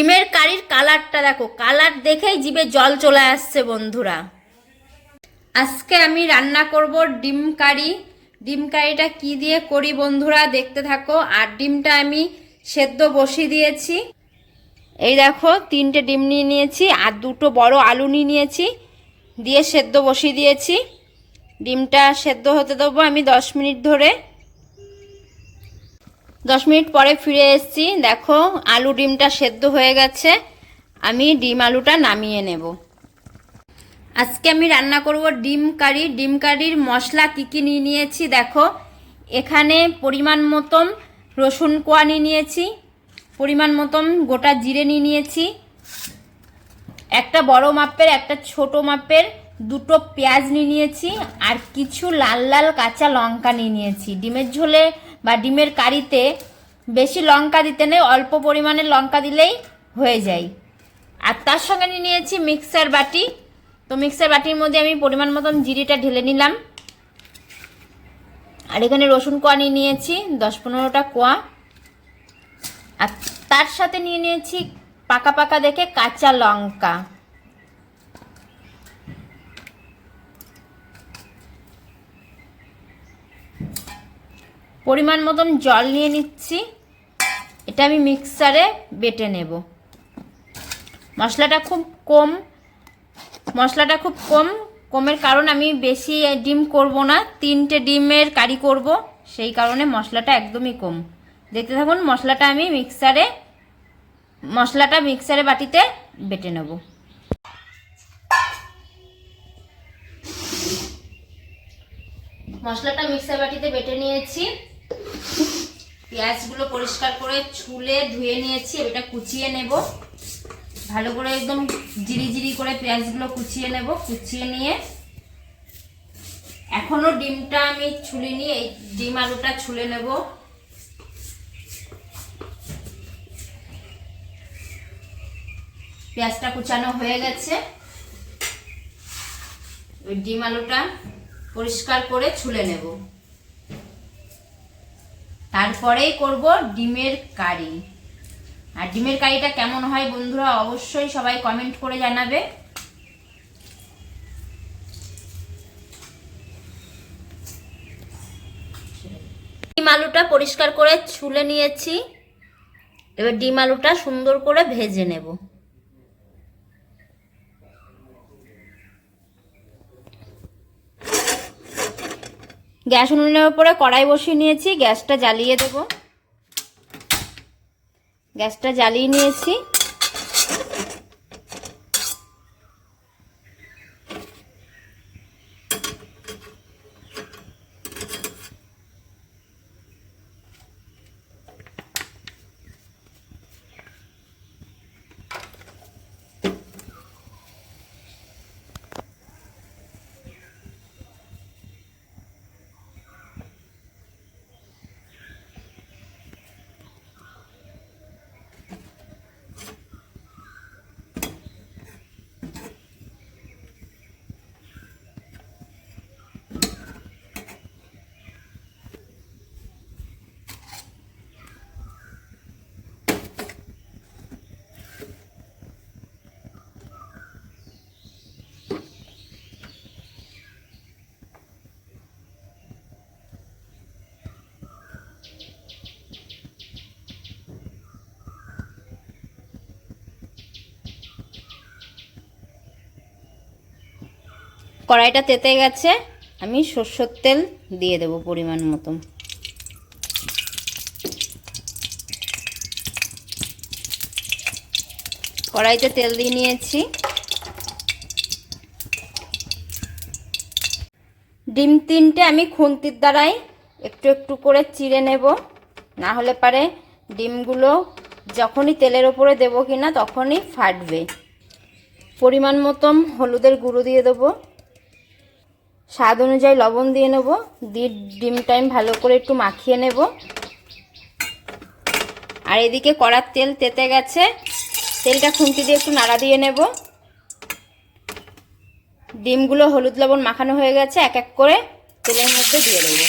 ডিমের কারির কালারটা দেখো, কালার দেখেই জিভে জল চলে আসছে বন্ধুরা। আজকে আমি রান্না করব ডিম কারি। ডিম কারিটা কি দিয়ে করি বন্ধুরা দেখতে থাকো। আর ডিমটা আমি সেদ্ধ বসিয়ে দিয়েছি। এই দেখো, তিনটে ডিম নিয়ে নিয়েছি, আর দুটো বড় আলু নিয়ে নিয়েছি, দিয়ে সেদ্ধ বসিয়ে দিয়েছি। ডিমটা সেদ্ধ হতে দেবো আমি দশ মিনিট ধরে। দশ মিনিট পরে ফিরে এসেছি। দেখো, আলু ডিমটা সেদ্ধ হয়ে গেছে। আমি ডিম আলুটা নামিয়ে নেব। আজকে আমি রান্না করব ডিম কারি। ডিম কারির মশলা কী কী নিয়ে নিয়েছি দেখো। এখানে পরিমাণ মতন রসুন কোয়া নিয়ে নিয়েছি। পরিমাণ মতন গোটা জিরে নিয়ে নিয়েছি। একটা বড় মাপের, একটা ছোট মাপের দুটো পেঁয়াজ নিয়ে নিয়েছি। আর কিছু লাল লাল কাঁচা লঙ্কা নিয়ে নিয়েছি। ডিমের ঝোলে বা ডিমের কারিতে বেশি লঙ্কা দিতে নেই, অল্প পরিমাণে লঙ্কা দিলেই হয়ে যায়। আর তার সঙ্গে নিয়ে নিয়েছি মিক্সার বাটি। তো মিক্সার বাটির মধ্যে আমি পরিমাণ মতন জিরিটা ঢেলে নিলাম। আর এখানে রসুন কোয়া নিয়ে নিয়েছি, দশ পনেরোটা কোয়া। আর তার সাথে নিয়ে নিয়েছি পাকা পাকা দেখে কাঁচা লঙ্কা। পরিমাণ মতন জল নিয়ে নিচ্ছি। এটা আমি মিক্সারে বেটে নেব। মশলাটা খুব কম। মশলাটা খুব কম। কমের কারণ আমি বেশি ডিম করব না। তিনটে ডিমের কারি করব। সেই কারণে মশলাটা একদমই কম। দেখতে থাকুন, মশলাটা আমি মিক্সারে, মশলাটা মিক্সারে বাটিতে বেটে নেব। মশলাটা মিক্সার বাটিতে বেটে নিয়েছি। পেঁয়াজগুলো পরিষ্কার করে ছুলে ধুয়ে নিয়েছি এটা কুচিয়ে নেব। ভালো করে একদম জিরি জিরি করে পেঁয়াজগুলো কুচিয়ে নেব, কুচিয়ে নিয়ে এখনও ডিমটা আমি ছুলে নিয়ে এই ডিম আলুটা ছুলে নেব। পেঁয়াজটা কুচানো হয়ে গেছে। ওই ডিম আলুটা পরিষ্কার করে ছুলে নেব। তারপরেই করব ডিমের কারি। আর ডিমের কারিটা কেমন হয় বন্ধুরা অবশ্যই সবাই কমেন্ট করে জানাবে। ডিম আলুটা পরিষ্কার করে ছুলে নিয়েছি। এবার ডিম আলুটা সুন্দর করে ভেজে নেব। গ্যাস উনুনের উপরে কড়াই বসিয়ে নিয়েছি গ্যাসটা জ্বালিয়ে দেব। গ্যাসটা জ্বালিয়ে নিয়েছি। কড়াইটা তেতে গেছে, আমি সর্ষের তেল দিয়ে দেব পরিমাণ মতো। কড়াইতে তেল দিয়ে নিয়েছি। ডিম তিনটে আমি খুন্তির দ্বারাই একটু একটু করে চিড়ে নেব, না হলে পারে ডিমগুলো যখনই তেলের ওপরে দেবো কিনা তখনই ফাটবে। পরিমাণ মতন হলুদের গুঁড়ো দিয়ে দেবো। স্বাদ অনুযায়ী লবণ দিয়ে নেব, দিয়ে ডিম টাইম ভালো করে একটু মাখিয়ে নেব। আর এদিকে কড়ার তেল তেতে গেছে, তেলটা খুন্তি দিয়ে একটু নাড়া দিয়ে নেব। ডিমগুলো হলুদ লবণ মাখানো হয়ে গেছে, এক এক করে তেলের মধ্যে দিয়ে দেবো।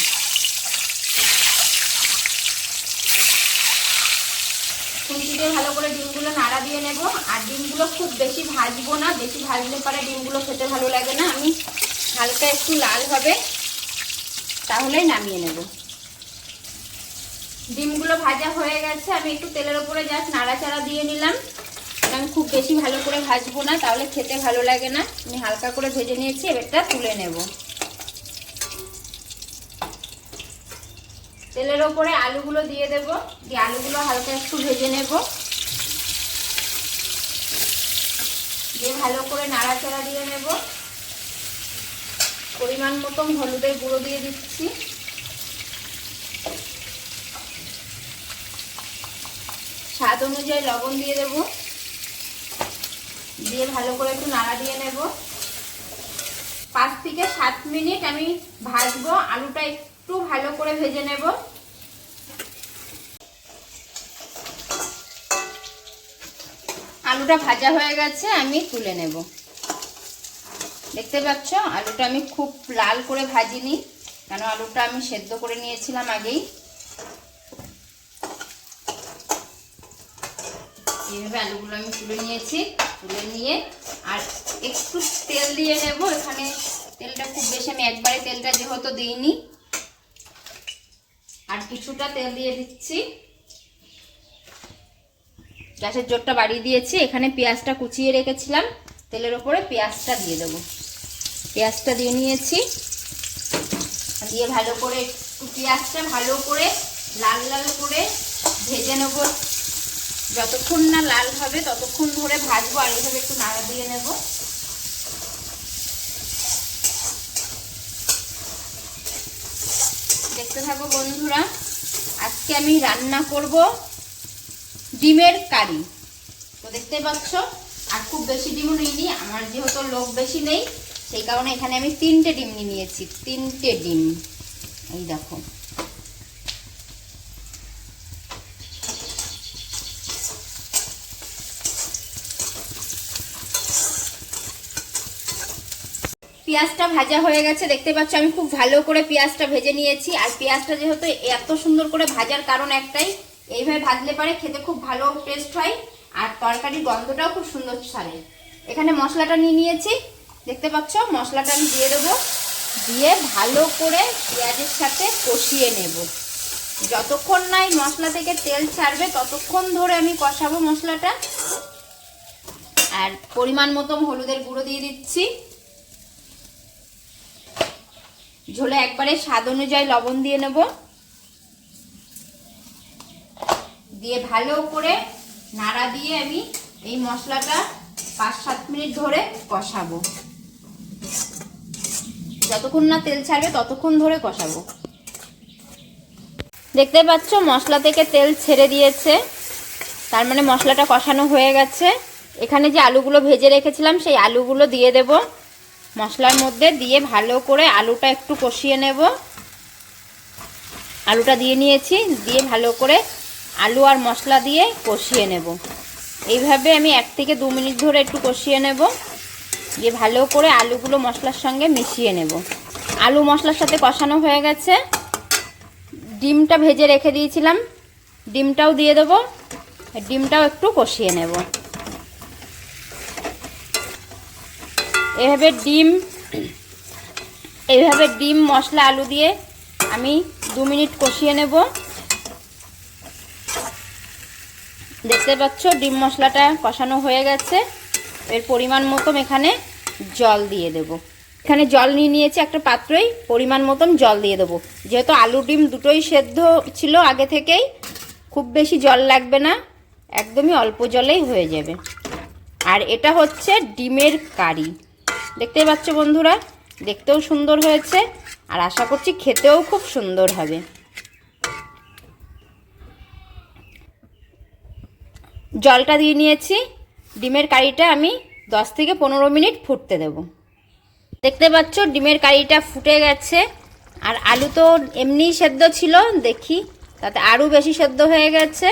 খুন্তি দিয়ে ভালো করে ডিমগুলো নাড়া দিয়ে নেব। আর ডিমগুলো খুব বেশি ভাজবো না, বেশি ভাজলে পরে ডিমগুলো খেতে ভালো লাগে না। আমি হালকা একটু লাল হবে, তাহলেই নামিয়ে নেব। ডিমগুলো ভাজা হয়ে গেছে, আমি একটু তেলের ওপরে জাস্ট নাড়াচাড়া দিয়ে নিলাম। আমি খুব বেশি ভালো করে ভাজবো না, তাহলে খেতে ভালো লাগে না। আমি হালকা করে ভেজে নিয়েছি, এবারটা তুলে নেব। তেলের ওপরে আলুগুলো দিয়ে দেব, দিয়ে আলুগুলো হালকা একটু ভেজে নেব। দিয়ে ভালো করে নাড়াচাড়া দিয়ে নেব। পরিমাণ মতন হলুদের গুঁড়ো দিয়ে দিচ্ছি। স্বাদ অনুযায়ী লবণ দিয়ে দেব। দিয়ে ভালো করে একটু নাড়া দিয়ে নেব। পাঁচ থেকে সাত মিনিট আমি ভাজবো। আলুটা একটু ভালো করে ভেজে নেব। আলুটা ভাজা হয়ে গেছে, আমি তুলে নেব। দেখতে পাচ্ছ? আলুটা আমি খুব লাল করে ভাজিনি, কেন আলুটা আমি সেদ্ধ করে নিয়েছিলাম আগেই। এইভাবে আলুগুলো আমি তুলে নিয়েছি, তুলে নিয়ে আর একটু তেল দিয়ে নেব এখানে তেলটা খুব বেশি, আমি একবারে তেলটা যেহেতু দিইনি, আর কিছুটা তেল দিয়ে দিচ্ছি। গ্যাসের জোরটা বাড়িয়ে দিয়েছি, এখানে পেঁয়াজটা কুচিয়ে রেখেছিলাম, তেলের ওপরে পেঁয়াজটা দিয়ে দেবো। পেঁয়াজটা দিয়ে নিয়েছি। দিয়ে ভালো করে পেঁয়াজটা ভালো করে লাল লাল করে ভেজে নেব। যতক্ষণ না লাল হবে, ততক্ষণ ধরে ভাজবো আর এইভাবে একটু নাড়া দিয়ে নেব। দেখতে থাকো বন্ধুরা, আজকে আমি রান্না করব ডিমের কারি। তো দেখতে পাচ্ছ, আর খুব বেশি ডিমও নিইনি, আমার যেহেতু লোক বেশি নেই সেই কারণে এখানে আমি তিনটে ডিম নিয়ে নিয়েছি, তিনটে ডিম। এই দেখো। পেঁয়াজটা ভাজা হয়ে গেছে, দেখতে পাচ্ছ আমি খুব ভালো করে পেঁয়াজটা ভেজে নিয়েছি। আর পেঁয়াজটা যেহেতু এত সুন্দর করে ভাজার কারণ একটাই, এইভাবে ভাজলে পারে খেতে খুব ভালো টেস্ট হয়, আর তরকারির গন্ধটাও খুব সুন্দর ছাড়ে। এখানে মশলাটা নিয়ে নিয়েছি। দেখতে পাচ্ছ? মশলাটা আমি দিয়ে দেবো। দিয়ে ভালো করে পেঁয়াজের সাথে কষিয়ে নেব। যতক্ষণ না মশলা থেকে তেল ছাড়বে, ততক্ষণ ধরে আমি কষাবো মশলাটা। আর পরিমাণ মতো হলুদের গুঁড়ো দিয়ে দিচ্ছি। ঝোলে একবারে স্বাদ অনুযায়ী লবণ দিয়ে নেব। দিয়ে ভালো করে নাড়া দিয়ে আমি এই মশলাটা পাঁচ সাত মিনিট ধরে কষাবো। যতক্ষণ না তেল ছাড়বে ততক্ষণ ধরে কষাবো। দেখতে পাচ্ছ, মশলা থেকে তেল ছেড়ে দিয়েছে। তার মানে মশলাটা কষানো হয়ে গেছে। এখানে যে আলুগুলো ভেজে রেখেছিলাম, সেই আলুগুলো দিয়ে দেব। মশলার মধ্যে দিয়ে ভালো করে আলুটা একটু কষিয়ে নেব। আলুটা দিয়ে নিয়েছি, দিয়ে ভালো করে আলু আর মশলা দিয়ে কষিয়ে নেব। এইভাবে আমি এক থেকে দু মিনিট ধরে একটু কষিয়ে নেব। দিয়ে ভালো করে আলুগুলো মশলার সঙ্গে মিশিয়ে নেব। আলু মশলার সাথে কষানো হয়ে গেছে। ডিমটা ভেজে রেখে দিয়েছিলাম। ডিমটাও দিয়ে দেবো। ডিমটাও একটু কষিয়ে নেব। এভাবে ডিম এইভাবে ডিম, মশলা, আলু দিয়ে আমি দু মিনিট কষিয়ে নেব। দেখতে পাচ্ছ, ডিম মশলাটা কষানো হয়ে গেছে। এর পরিমাণ মতন এখানে জল দিয়ে দেব। এখানে জল নিয়ে নিয়েছি একটা পাত্রই, পরিমাণ মতন জল দিয়ে দেবো। যেহেতু আলু ডিম দুটোই সেদ্ধ ছিল আগে থেকেই, খুব বেশি জল লাগবে না, একদমই অল্প জলেই হয়ে যাবে। আর এটা হচ্ছে ডিমের কারি। দেখতেই পাচ্ছ বন্ধুরা, দেখতেও সুন্দর হয়েছে, আর আশা করছি খেতেও খুব সুন্দর হবে। জলটা দিয়ে নিয়েছি। ডিমের কারিটা আমি দশ থেকে পনেরো মিনিট ফুটতে দেব। দেখতে পাচ্ছ, ডিমের কারিটা ফুটে গেছে। আর আলু তো এমনিই সেদ্ধ ছিল, দেখি। তাতে আরও বেশি সেদ্ধ হয়ে গেছে।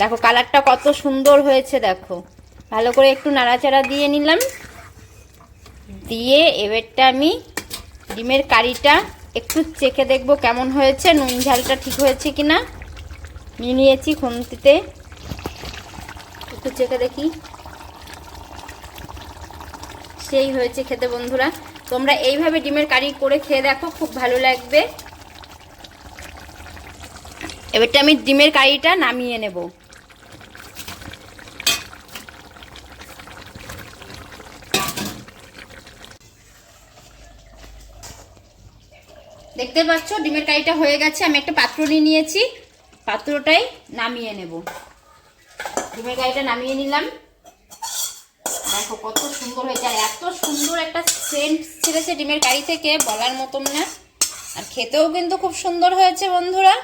দেখো, কালারটা কত সুন্দর হয়েছে, দেখো। ভালো করে একটু নাড়াচাড়া দিয়ে নিলাম। দিয়ে এবারটা আমি ডিমের কারিটা একটু চেখে দেখব কেমন হয়েছে, নুন ঝালটা ঠিক হয়েছে কি না নিয়ে নিয়েছি খুন্তিতে। একটু চেখে দেখি। সেই হয়েছে খেতে বন্ধুরা। তোমরা এইভাবে ডিমের কারি করে খেয়ে দেখো, খুব ভালো লাগবে। এবারটা আমি ডিমের কারিটা নামিয়ে নেব। দেখতে পাচ্ছ, ডিমের কারিটা হয়ে গেছে। আমি একটা পাত্র নিয়ে নিয়েছি। পাত্রটাই নামিয়ে নেব। ডিমের গাড়িটা নামিয়ে নিলাম। দেখো কত সুন্দর হয়েছে, আর এত সুন্দর একটা সেন্ট ছেড়েছে ডিমের কারি থেকে, বলার মতন না। আর খেতেও কিন্তু খুব সুন্দর হয়েছে বন্ধুরা।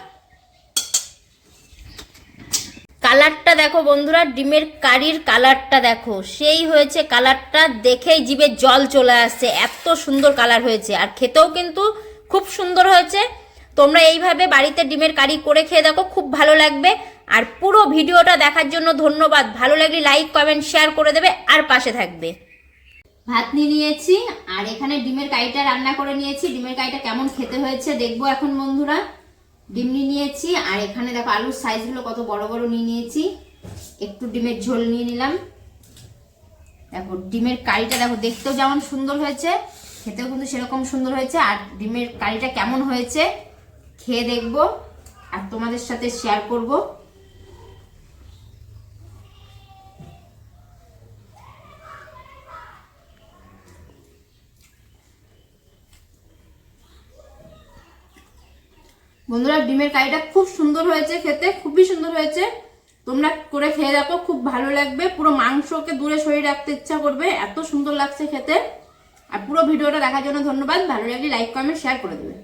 কালারটা দেখো বন্ধুরা, ডিমের কারির কালারটা দেখো। সেই হয়েছে কালারটা, দেখেই জিভে জল চলে আসছে। এত সুন্দর কালার হয়েছে, আর খেতেও কিন্তু খুব সুন্দর হয়েছে। তোমরা এইভাবে বাড়িতে ডিমের কারি করে খেয়ে দেখো, খুব ভালো লাগবে। আর পুরো ভিডিওটা দেখার জন্য ধন্যবাদ। ভালো লাগলে লাইক কমেন্ট শেয়ার করে দেবে আর পাশে থাকবে। ভাত নিয়ে নিয়েছি, আর এখানে ডিমের কারিটা রান্না করে নিয়েছি। ডিমের কারিটা কেমন খেতে হয়েছে দেখব এখন বন্ধুরা। ডিম নিয়ে নিয়েছি, আর এখানে দেখো আলুর সাইজগুলো কত বড় বড় নিয়ে নিয়েছি। একটু ডিমের ঝোল নিয়ে নিলাম। দেখো ডিমের কারিটা দেখো, দেখতেও যেমন সুন্দর হয়েছে, খেতেও কিন্তু সেরকম সুন্দর হয়েছে। আর ডিমের কারিটা কেমন হয়েছে, খেয়ে দেখব। আর তোমাদের সাথে শেয়ার করব। বন্ধুরা, ডিমের কারিটা খুব সুন্দর হয়েছে খেতে, খুবই সুন্দর হয়েছে। তোমরা করে খেয়ে দেখো, খুব ভালো লাগবে। পুরো মাংসকে দূরে সরিয়ে রাখতে ইচ্ছা করবে, এত সুন্দর লাগছে খেতে। আর পুরো ভিডিওটা দেখার জন্য ধন্যবাদ। ভালো লাগলে লাইক কমেন্ট শেয়ার করে দেবে।